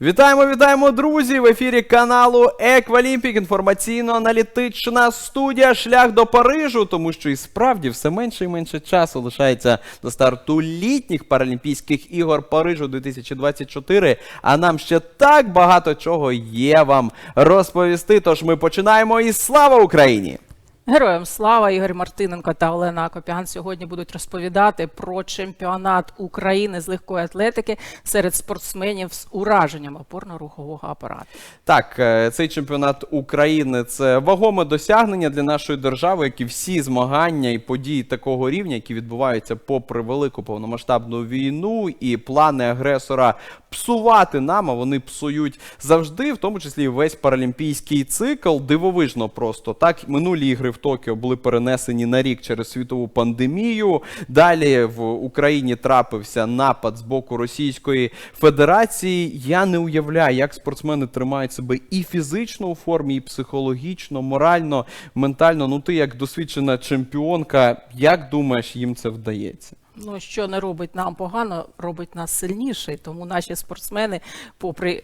Вітаємо, вітаємо, друзі! В ефірі каналу Еквалімпік. Інформаційно-аналітична студія Шлях до Парижу, тому що і справді все менше і менше часу лишається до старту літніх Паралімпійських ігор Парижу 2024. А нам ще так багато чого є вам розповісти. Тож ми починаємо і слава Україні! Героям слава Ігор Мартиненко та Олена Копян сьогодні будуть розповідати про чемпіонат України з легкої атлетики серед спортсменів з ураженням опорно-рухового апарату. Так, е, цей чемпіонат України це вагоме досягнення для нашої держави, як і всі змагання і події такого рівня, які відбуваються попри велику повномасштабну війну і плани агресора псувати нам, а вони псують завжди, в тому числі весь паралімпійський цикл. Дивовижно просто так. Минулі ігри в Токіо були перенесені на рік через світову пандемію. Далі в Україні трапився напад з боку Російської Федерації. Я не уявляю, як спортсмени тримають себе і фізично у формі, і психологічно, морально, ментально. Ну ти як досвідчена чемпіонка, як думаєш, їм це вдається? Ну, що не робить нам погано, робить нас сильніше. Тому наші спортсмени, попри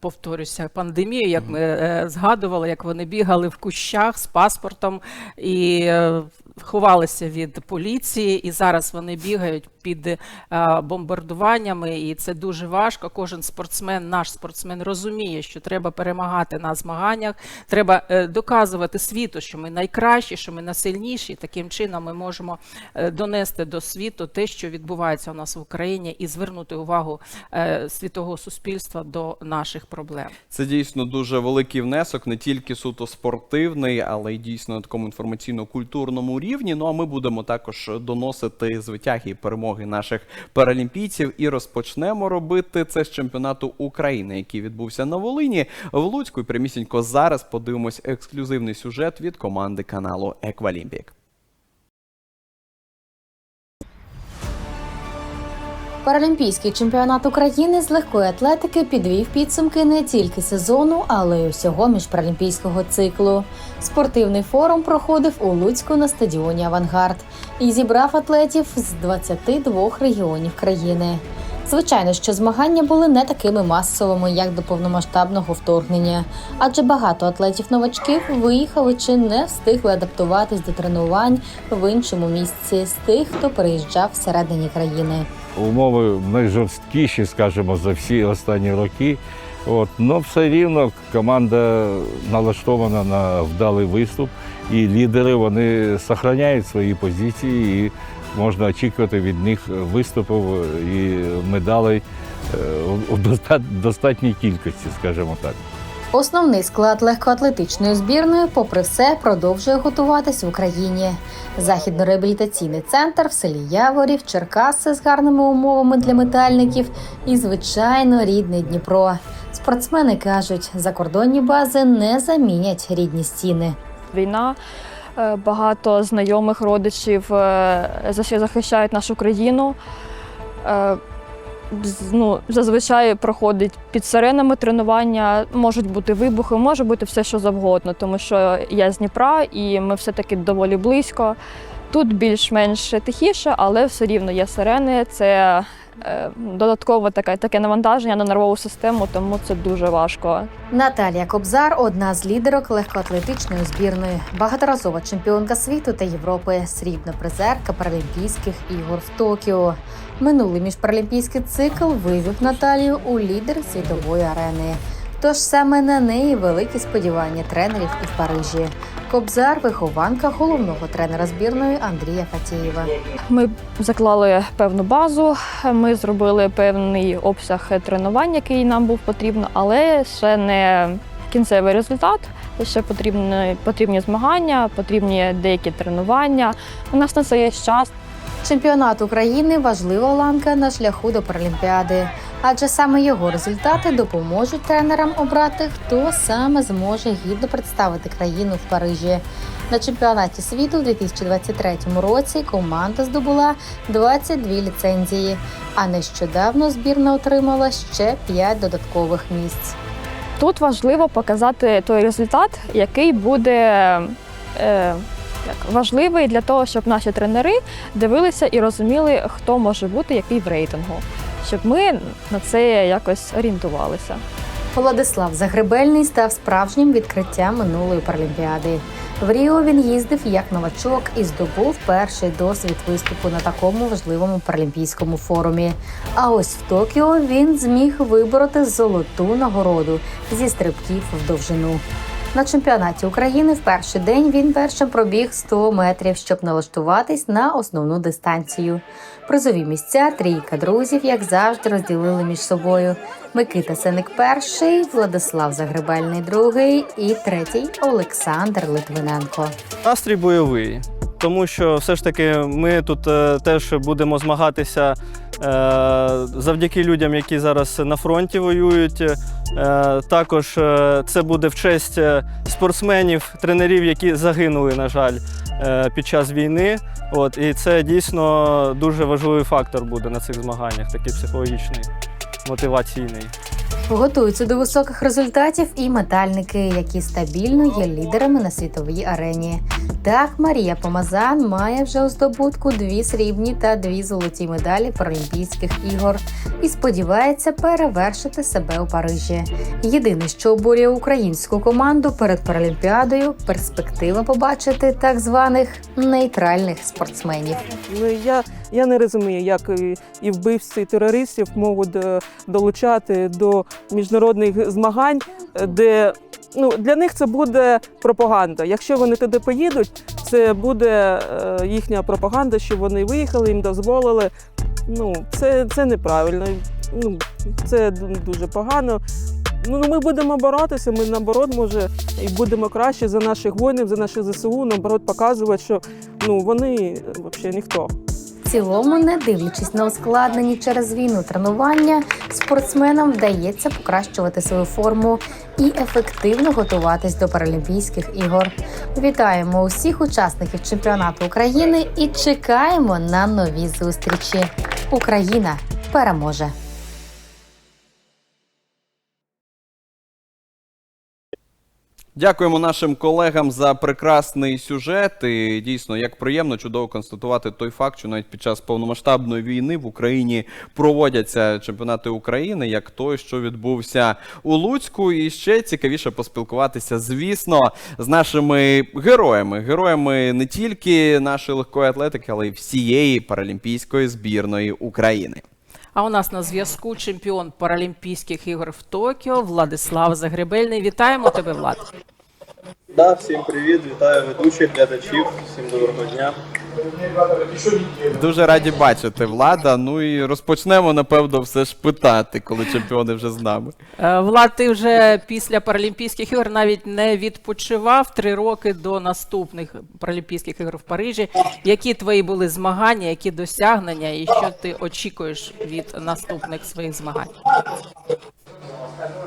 повторюся, пандемію, як ми е, згадували, як вони бігали в кущах з паспортом і е, ховалися від поліції, і зараз вони бігають під е, бомбардуваннями, і це дуже важко. Кожен спортсмен, наш спортсмен, розуміє, що треба перемагати на змаганнях, треба е, доказувати світу, що ми найкращі, що ми найсильніші. Таким чином ми можемо е, донести до світу те, що відбувається у нас в Україні, і звернути увагу світового суспільства до наших проблем. Це дійсно дуже великий внесок, не тільки суто спортивний, але й дійсно на такому інформаційно-культурному рівні. Ну а ми будемо також доносити звитяги і перемоги наших паралімпійців. І розпочнемо робити це з чемпіонату України, який відбувся на Волині в Луцьку. І прямісінько зараз подивимось ексклюзивний сюжет від команди каналу Еквалімпік. Паралімпійський чемпіонат України з легкої атлетики підвів підсумки не тільки сезону, але й усього міжпаралімпійського циклу. Спортивний форум проходив у Луцьку на стадіоні Авангард і зібрав атлетів з 22 регіонів країни. Звичайно, що змагання були не такими масовими, як до повномасштабного вторгнення, адже багато атлетів-новачків виїхали чи не встигли адаптуватись до тренувань в іншому місці з тих, хто переїжджав всередині країни. Умови найжорсткіші, скажімо, за всі останні роки. От, но все рівно команда налаштована на вдалий виступ, і лідери вони зберігають свої позиції, і можна очікувати від них виступів і медалей е, у достатній кількості, скажімо так. Основний склад легкоатлетичної збірної, попри все, продовжує готуватись в Україні. Західно-реабілітаційний центр в селі Яворів, Черкаси з гарними умовами для метальників і, звичайно, рідний Дніпро. Спортсмени кажуть, закордонні бази не замінять рідні стіни. війна. Е, Багато знайомих родичів е, за- захищають нашу країну. Ну, зазвичай проходить під сиренами тренування, можуть бути вибухи, може бути все, що завгодно, тому що я з Дніпра і ми все-таки доволі близько. Тут більш-менш тихіше, але все рівно є сирени. Це додаткове таке, таке навантаження на нервову систему, тому це дуже важко. Наталія Кобзар одна з лідерок легкоатлетичної збірної, багаторазова чемпіонка світу та Європи, срібна призерка Паралімпійських ігор в Токіо. Минулий міжпаралімпійський цикл вивів Наталію у лідер світової арени. Тож саме на неї великі сподівання тренерів і в Парижі. Кобзар вихованка головного тренера збірної Андрія Фатєєва. Ми заклали певну базу, ми зробили певний обсяг тренувань, який нам був потрібно, але ще не кінцевий результат. Ще потрібні, потрібні змагання, потрібні деякі тренування. У нас на це є час. Чемпіонат України важлива ланка на шляху до Паралімпіади, адже саме його результати допоможуть тренерам обрати, хто саме зможе гідно представити країну в Парижі. На чемпіонаті світу у 2023 році команда здобула 22 ліцензії, а нещодавно збірна отримала ще 5 додаткових місць. Тут важливо показати той результат, який буде е, важливий для того, щоб наші тренери дивилися і розуміли, хто може бути який в рейтингу. Щоб ми на це якось орієнтувалися. Владислав Загребельний став справжнім відкриттям минулої паралімпіади. В Ріо він їздив як новачок і здобув перший досвід виступу на такому важливому паралімпійському форумі. А ось в Токіо він зміг вибороти золоту нагороду зі стрибків в довжину. На чемпіонаті України в перший день він першим пробіг 100 метрів, щоб налаштуватись на основну дистанцію. Призові місця трійка друзів, як завжди, розділили між собою. Микита Сеник перший, Владислав Загребельний другий і третій Олександр Литвиненко. Настрій бойовий, тому що все ж таки ми тут е, теж будемо змагатися завдяки людям, які зараз на фронті воюють. Е, також е, це буде в честь е, спортсменів, тренерів, які загинули, на жаль, е, під час війни. От, і це дійсно дуже важливий фактор буде на цих змаганнях, такий психологічний, мотиваційний. Готуються до високих результатів і метальники, які стабільно є лідерами на світовій арені. Так, Марія Помазан має вже у здобутку дві срібні та дві золоті медалі Паралімпійських ігор і сподівається перевершити себе у Парижі. Єдине, що обурює українську команду перед Паралімпіадою, перспектива побачити так званих нейтральних спортсменів. Ну, я, я не розумію, як і, вбивці терористів можуть е, долучати до міжнародних змагань, е, де ну, для них це буде пропаганда. Якщо вони туди поїдуть, це буде е, їхня пропаганда, що вони виїхали, їм дозволили. Ну, це, це неправильно. Ну, це дуже погано. Ну, ми будемо боротися, ми наоборот, може, і будемо краще за наших воїнів, за наших ЗСУ, наоборот, показувати, що ну, вони взагалі ніхто. Цілому, не дивлячись на ускладнені через війну тренування, спортсменам вдається покращувати свою форму і ефективно готуватись до Паралімпійських ігор. Вітаємо усіх учасників чемпіонату України і чекаємо на нові зустрічі. Україна переможе! Дякуємо нашим колегам за прекрасний сюжет. І дійсно, як приємно, чудово констатувати той факт, що навіть під час повномасштабної війни в Україні проводяться чемпіонати України, як той, що відбувся у Луцьку. І ще цікавіше поспілкуватися, звісно, з нашими героями. Героями не тільки нашої легкої атлетики, але й всієї паралімпійської збірної України. А у нас на зв'язку чемпіон Паралімпійських ігор в Токіо Владислав Загребельний. Вітаємо тебе, Влад. Да, всім привіт, вітаю ведучих, глядачів, всім доброго дня. Дуже раді бачити влада. Ну і розпочнемо, напевно, все ж питати, коли чемпіони вже з нами. Е, Влад, ти вже після Паралімпійських ігор навіть не відпочивав три роки до наступних Паралімпійських ігор в Парижі. Які твої були змагання, які досягнення, і що ти очікуєш від наступних своїх змагань?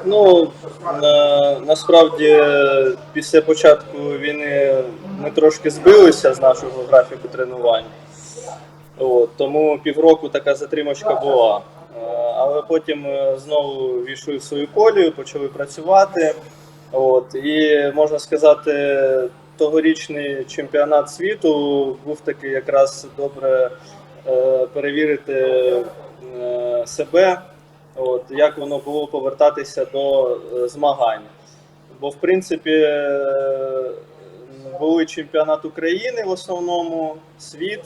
Ну насправді після початку війни ми трошки збилися з нашого графіку тренувань. От, тому півроку така затримочка була. Е, Але потім е, знову війшли в свою колію, почали працювати. От, і можна сказати, тогорічний чемпіонат світу був такий якраз добре е, перевірити себе, от, як воно було повертатися до змагань. Бо, в принципі, були чемпіонат України в основному, світ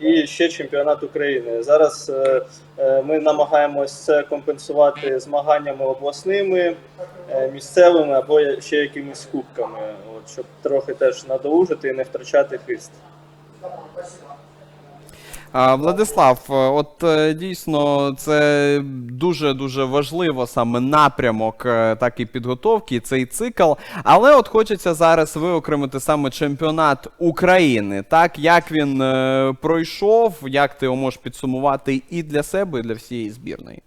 і ще чемпіонат України. Зараз е, е, ми намагаємось це компенсувати змаганнями обласними, е, місцевими або ще якимись кубками, от, щоб трохи теж надолужити і не втрачати хист. Владислав, е, от е, дійсно це дуже дуже важливо саме напрямок е, так і підготовки, цей цикл. Але от хочеться зараз виокремити саме чемпіонат України. Так, як він пройшов, як ти його можеш підсумувати і для себе, і для всієї збірної.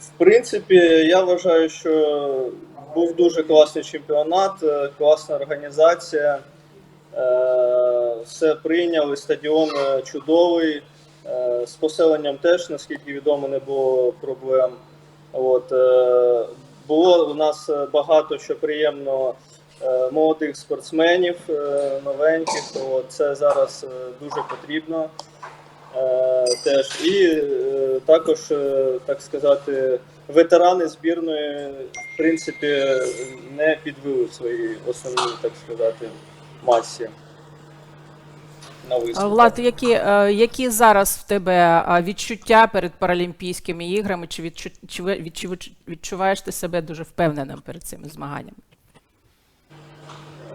В принципі, я вважаю, що був дуже класний чемпіонат, класна організація. Е, Все прийняли, стадіон е, чудовий. Е, З поселенням теж, наскільки відомо, не було проблем. От, було у нас багато що приємно молодих спортсменів, новеньких. От, це зараз дуже потрібно. Теж. І також, так сказати, ветерани збірної, в принципі, не підвели в своїй основній, так сказати, масі. На виступах. Влад, які, е, які зараз в тебе е, відчуття перед Паралімпійськими іграми? Чи, відчу, чи, відчу- відчуваєш ти себе дуже впевненим перед цими змаганнями?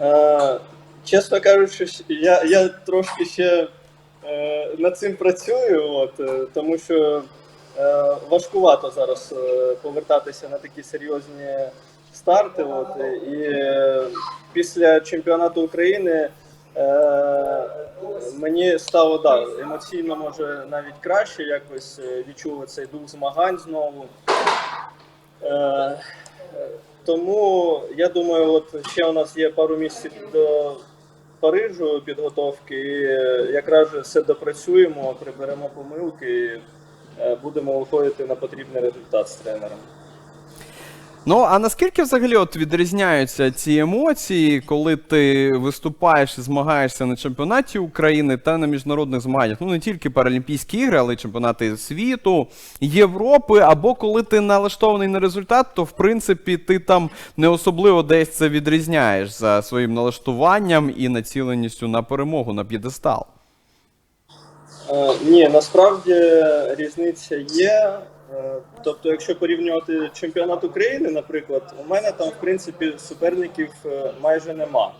Е, чесно кажучи, я, я трошки ще е, над цим працюю, от, е, тому що е, важкувато зараз е, повертатися на такі серйозні старти. От, е, і е, після чемпіонату України е, мені стало да, емоційно, може, навіть краще якось е, цей дух змагань знову. Е, тому я думаю, от ще у нас є пару місяців до Парижу підготовки, і якраз все допрацюємо, приберемо помилки і будемо виходити на потрібний результат з тренером. Ну а наскільки взагалі от відрізняються ці емоції, коли ти виступаєш і змагаєшся на чемпіонаті України та на міжнародних змаганнях? Ну не тільки Паралімпійські ігри, але й чемпіонати світу, Європи, або коли ти налаштований на результат, то в принципі ти там не особливо десь це відрізняєш за своїм налаштуванням і націленістю на перемогу на п'єдестал. Е, Ні, насправді різниця є. Е, Тобто, якщо порівнювати чемпіонат України, наприклад, у мене там, в принципі, суперників е, майже нема.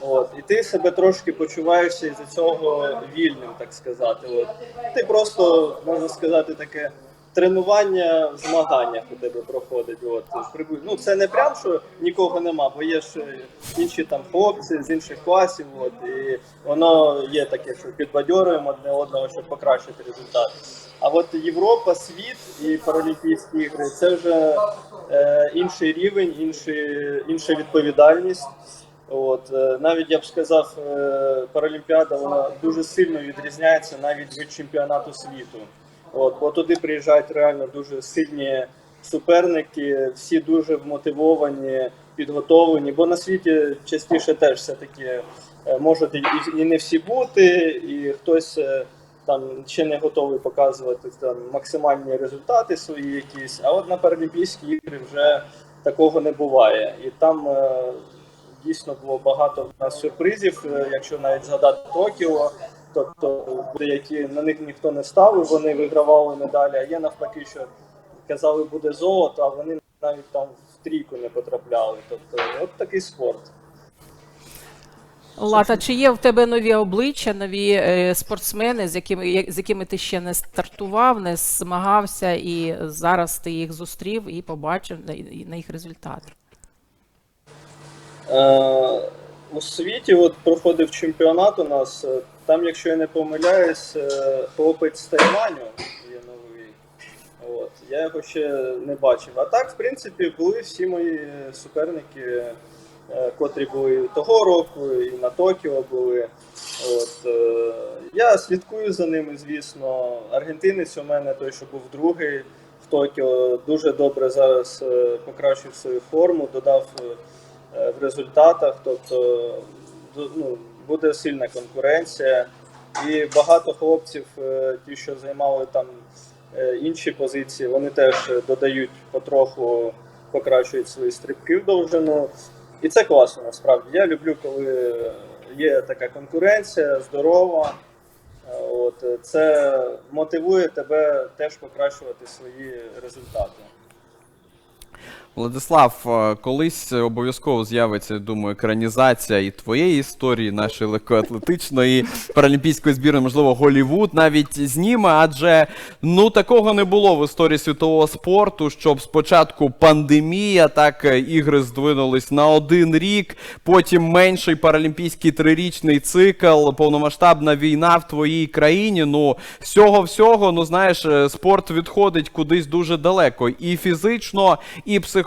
От, і ти себе трошки почуваєшся із цього вільним, так сказати. От. Ти просто, можна сказати, таке тренування в змаганнях у тебе проходить. От, прибу- ну, це не прям, що нікого нема, бо є ж інші там хлопці з інших класів. От, і воно є таке, що підбадьорюємо одне одного, щоб покращити результат. А от Європа, світ і Паралімпійські ігри це вже е, інший рівень, інший, інша відповідальність. От е, навіть я б сказав, е, Паралімпіада вона дуже сильно відрізняється навіть від чемпіонату світу. От, бо туди приїжджають реально дуже сильні суперники, всі дуже вмотивовані, підготовлені. Бо на світі частіше теж все таки можуть і, не всі бути, і хтось е, там ще не готовий показувати там максимальні результати свої якісь. А от на Паралімпійські ігри вже такого не буває. І там е, дійсно було багато в нас сюрпризів, е, якщо навіть згадати Токіо. Тобто, які на них ніхто не ставив, вони вигравали медалі, а є навпаки, що казали, буде золото, а вони навіть там в трійку не потрапляли. Тобто, от такий спорт. Лата, чи є в тебе нові обличчя, нові е, спортсмени, з якими, з якими ти ще не стартував, не змагався, і зараз ти їх зустрів і побачив на, на їх результат? Е, у світі от проходив чемпіонат у нас. Е, Там, якщо я не помиляюсь, е, хлопець з Тайваню є новий. От. Я його ще не бачив. А так, в принципі, були всі мої суперники, е, котрі були того року, і на Токіо були. От, е, я слідкую за ними, звісно. Аргентинець у мене той, що був другий в Токіо, дуже добре зараз е, покращив свою форму, додав. е, е, в результатах. Тобто ну, буде сильна конкуренція. І багато хлопців, е, ті, що займали там е, інші позиції, вони теж е, додають потроху, покращують свої стрибки в довжину. І це класно насправді. Я люблю, коли є така конкуренція, здорова. От, це мотивує тебе теж покращувати свої результати. Владислав, е, колись обов'язково з'явиться, я думаю, екранізація і твоєї історії, нашої легкоатлетичної паралімпійської збірної, можливо, Голівуд навіть зніме, адже ну такого не було в історії світового спорту, щоб спочатку пандемія, так е, ігри здвинулись на один рік, потім менший паралімпійський трирічний цикл, повномасштабна війна в твоїй країні. Ну з цього всього, ну знаєш, е, спорт відходить кудись дуже далеко, і фізично, і психологічно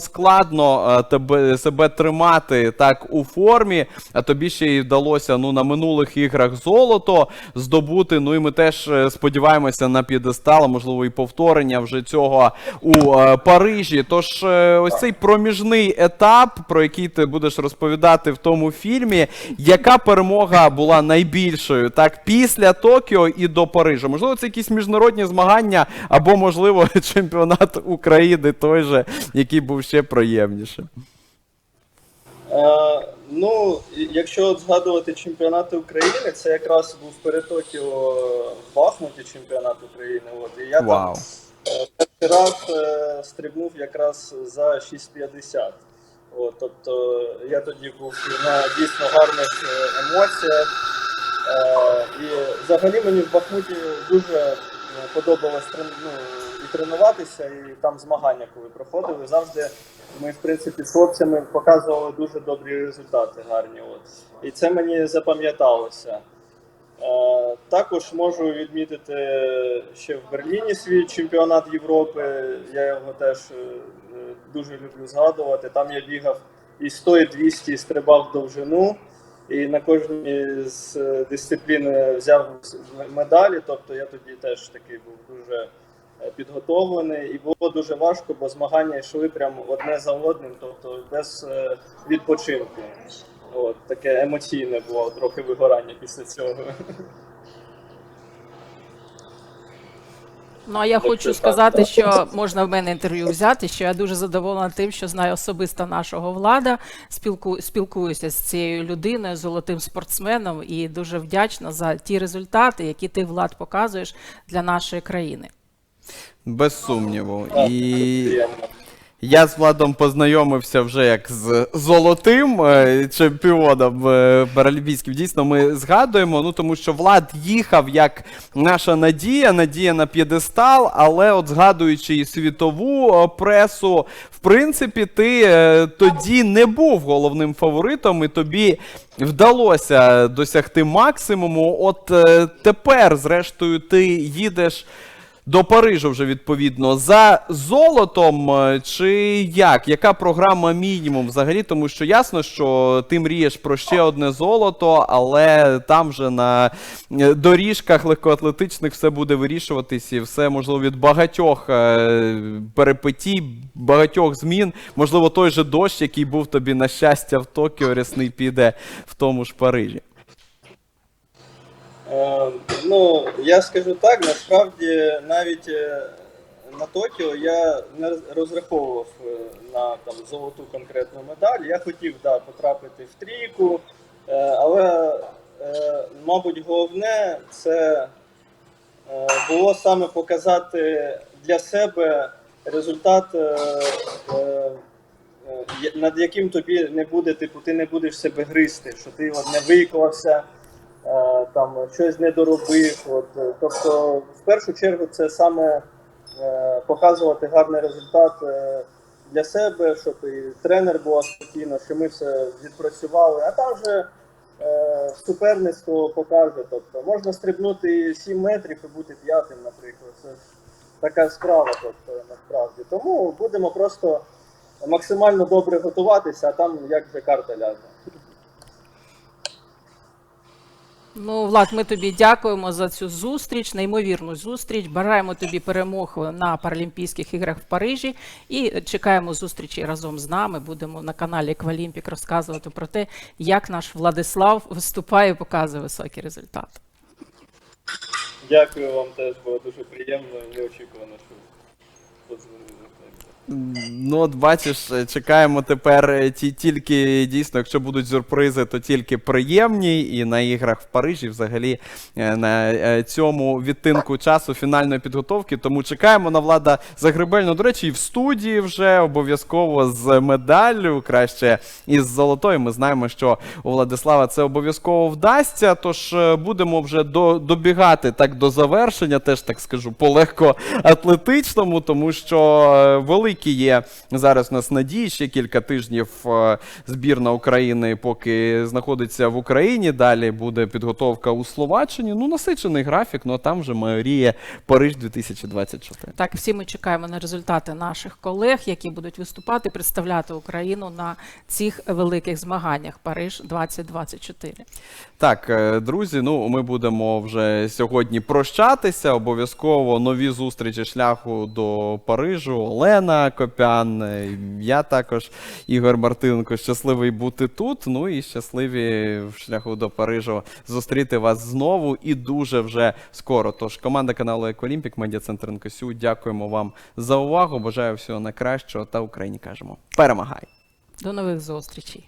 складно е, тебе себе тримати так у формі. А тобі ще й вдалося ну на минулих іграх золото здобути. Ну і ми теж е, сподіваємося на п'єдестал, можливо, і повторення вже цього у е, Парижі. Тож ось цей проміжний етап, про який ти будеш розповідати в тому фільмі, яка перемога була найбільшою, так після Токіо і до Парижа? Можливо, це якісь міжнародні змагання, або можливо чемпіонат України, той же, який був ще приємнішим. Е, ну, якщо от згадувати чемпіонати України, це якраз був перетокіо в Бахмуті чемпіонат України. От, і я Вау. там е, перший раз е, стрибнув якраз за 6,50. От, тобто я тоді був на дійсно гарних е, емоціях. Е, і взагалі мені в Бахмуті дуже е, подобалось ну, тренуватися, і там змагання, коли проходили. Завжди ми, в принципі, з хлопцями показували дуже добрі результати гарні. От. І це мені запам'яталося. Е, також можу відмітити ще в Берліні свій чемпіонат Європи. Я його теж е, дуже люблю згадувати. Там я бігав і 100, і 200, і стрибав довжину. І на кожній з е, дисциплін взяв медалі. Тобто я тоді теж такий був дуже підготовлений. І було дуже важко, бо змагання йшли прямо одне за одним, тобто без е, відпочинку. От таке емоційне було трохи вигорання після цього. Ну а я хочу сказати, що можна в мене інтерв'ю взяти, що я дуже задоволена тим, що знаю особисто нашого влада, спілку, спілкуюся з цією людиною, золотим спортсменом, і дуже вдячна за ті результати, які ти влад показуєш для нашої країни. Без сумніву. І. Я з Владом познайомився вже як з золотим е, чемпіоном е, паралімпійським. Дійсно, ми згадуємо, ну тому що Влад їхав як наша надія, надія на п'єдестал, але от згадуючи і світову е, пресу, в принципі, ти тоді не був головним фаворитом, і тобі вдалося досягти максимуму. От тепер, зрештою, ти їдеш. До Парижу вже відповідно за золотом е, чи як? Яка програма мінімум взагалі? Тому що ясно, що ти мрієш про ще одне золото, але там вже на е, доріжках легкоатлетичних все буде вирішуватись і все можливо від багатьох е, перипетій, багатьох змін. Можливо, той же дощ, який був тобі на щастя в Токіо, рясний піде в тому ж Парижі. Е, ну, я скажу так, насправді навіть е, на Токіо я не розраховував е, на там, золоту конкретну медаль. Я хотів да, потрапити в трійку, але, мабуть, головне це було саме показати для себе результат, над яким тобі не буде, типу, ти не будеш себе гризти, що ти от не виклався там щось не доробив. От, е, тобто, в першу чергу, це саме е, показувати гарний результат е, для себе, щоб і тренер була спокійна, що ми все відпрацювали. А там вже е, суперництво покаже. Тобто, можна стрибнути і 7 метрів і бути п'ятим, наприклад. Це ж така справа, тобто, насправді. Тому будемо просто максимально добре готуватися, а там як вже карта ляже. Ну, Влад, ми тобі дякуємо за цю зустріч, неймовірну зустріч. Бажаємо тобі перемог на Паралімпійських іграх в Парижі і чекаємо зустрічі разом з нами. Будемо на каналі Еквалімпік розказувати про те, як наш Владислав виступає і показує високі результати. Дякую вам теж, було дуже приємно і неочікувано, що подзвонили. Ну, от бачиш, е, чекаємо тепер е, ті, тільки дійсно, якщо будуть сюрпризи, то тільки приємні. І на іграх в Парижі, взагалі, е, на цьому відтинку часу фінальної підготовки. Тому чекаємо на влада Загребельну. До речі, і в студії вже обов'язково з медаллю, краще із золотою. Ми знаємо, що у Владислава це обов'язково вдасться. Тож будемо вже до, добігати так до завершення, теж так скажу, по легкоатлетичному, тому що е, великі є зараз у нас надії. Ще кілька тижнів е, збірна України поки знаходиться в Україні. Далі буде підготовка у Словаччині. Ну, насичений графік, ну а там вже мріє Париж 2024. Так, всі ми чекаємо на результати наших колег, які будуть виступати, представляти Україну на цих великих змаганнях Париж 2024. Так, е, друзі, ну ми будемо вже сьогодні прощатися. Обов'язково нові зустрічі шляху до Парижу. Олена Копян, е, я також Ігор Мартинко. Щасливий бути тут. Ну і щасливі в шляху до Парижу зустріти вас знову і дуже вже скоро. Тож команда каналу Еколімпік, медіа центр НКСЮ, дякуємо вам за увагу. Бажаю всього найкращого та Україні кажемо. Перемагай! До нових зустрічей.